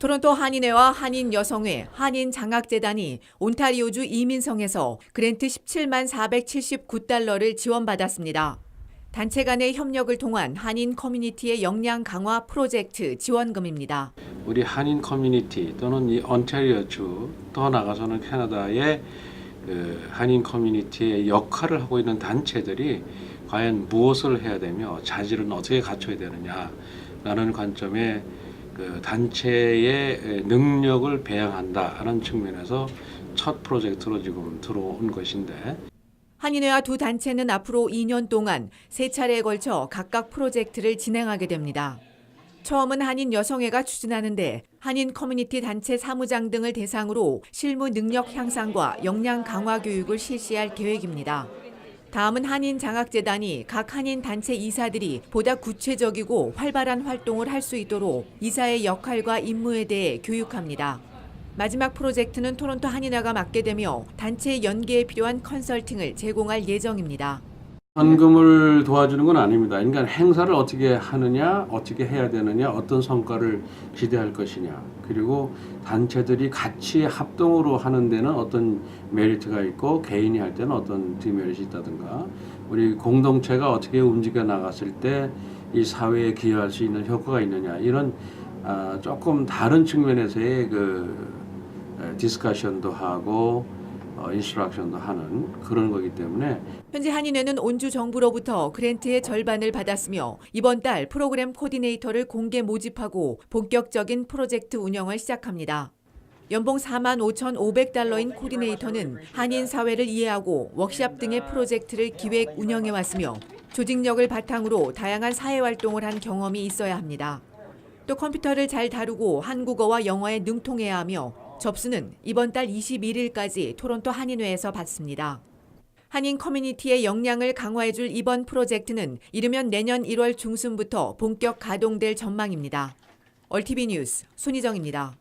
토론토 한인회와 한인 여성회, 한인 장학재단이 온타리오주 이민성에서 그랜트 17만 479달러를 지원받았습니다. 단체 간의 협력을 통한 한인 커뮤니티의 역량 강화 프로젝트 지원금입니다. 우리 한인 커뮤니티 또는 이 언타리오주 더 나가서는 캐나다의 그 한인 커뮤니티의 역할을 하고 있는 단체들이 과연 무엇을 해야 되며 자질은 어떻게 갖춰야 되느냐라는 관점에 그 단체의 능력을 배양한다라는 측면에서 첫 프로젝트로 지금 들어온 것인데 한인회와 두 단체는 앞으로 2년 동안 세 차례에 걸쳐 각각 프로젝트를 진행하게 됩니다. 처음은 한인 여성회가 추진하는데 한인 커뮤니티 단체 사무장 등을 대상으로 실무 능력 향상과 역량 강화 교육을 실시할 계획입니다. 다음은 한인 장학재단이 각 한인 단체 이사들이 보다 구체적이고 활발한 활동을 할 수 있도록 이사의 역할과 임무에 대해 교육합니다. 마지막 프로젝트는 토론토 한인회가 맡게 되며 단체 연계에 필요한 컨설팅을 제공할 예정입니다. 헌금을 도와주는 건 아닙니다. 그러니까 행사를 어떻게 하느냐, 어떻게 해야 되느냐, 어떤 성과를 기대할 것이냐, 그리고 단체들이 같이 합동으로 하는 데는 어떤 메리트가 있고 개인이 할 때는 어떤 디메리트가 있다든가, 우리 공동체가 어떻게 움직여 나갔을 때 이 사회에 기여할 수 있는 효과가 있느냐. 이런 아, 조금 다른 측면에서의 그 에, 디스커션도 하고 어, 인스트럭션도 하는 그런 거기 때문에 현재 한인회는 온주 정부로부터 그랜트의 절반을 받았으며 이번 달 프로그램 코디네이터를 공개 모집하고 본격적인 프로젝트 운영을 시작합니다. 연봉 4만 5,500달러인 코디네이터는 한인 사회를 이해하고 워크샵 등의 프로젝트를 기획 운영해 왔으며 조직력을 바탕으로 다양한 사회 활동을 한 경험이 있어야 합니다. 또 컴퓨터를 잘 다루고 한국어와 영어에 능통해야 하며 접수는 이번 달 21일까지 토론토 한인회에서 받습니다. 한인 커뮤니티의 역량을 강화해줄 이번 프로젝트는 이르면 내년 1월 중순부터 본격 가동될 전망입니다. 얼티비 뉴스 손희정입니다.